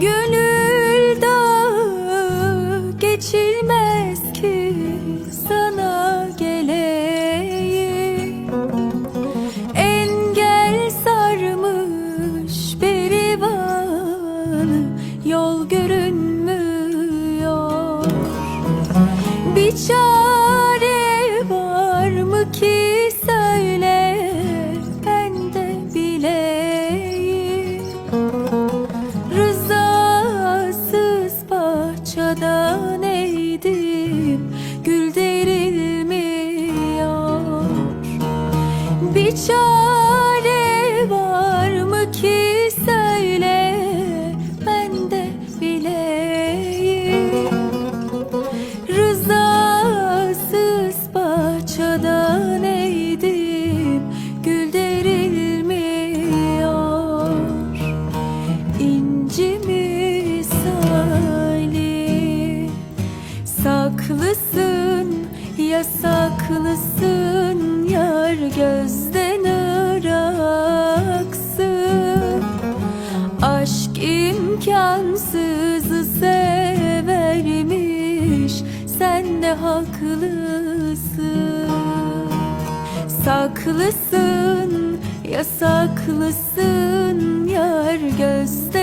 Gönül dağı geçilmez ki sana geleyim. Engel sarmış berivanı yol görünmüyor. Bir çare eğdim Gül derilmiyor Bir çare var mı ki söyle Ben de bileyim. Rızasız bahçeden eğdim Saklısın yasaklısın Yar gözden ıraksın Aşk imkansızı severmiş Sen de haklısın. Saklısın yasaklısın Yar gözden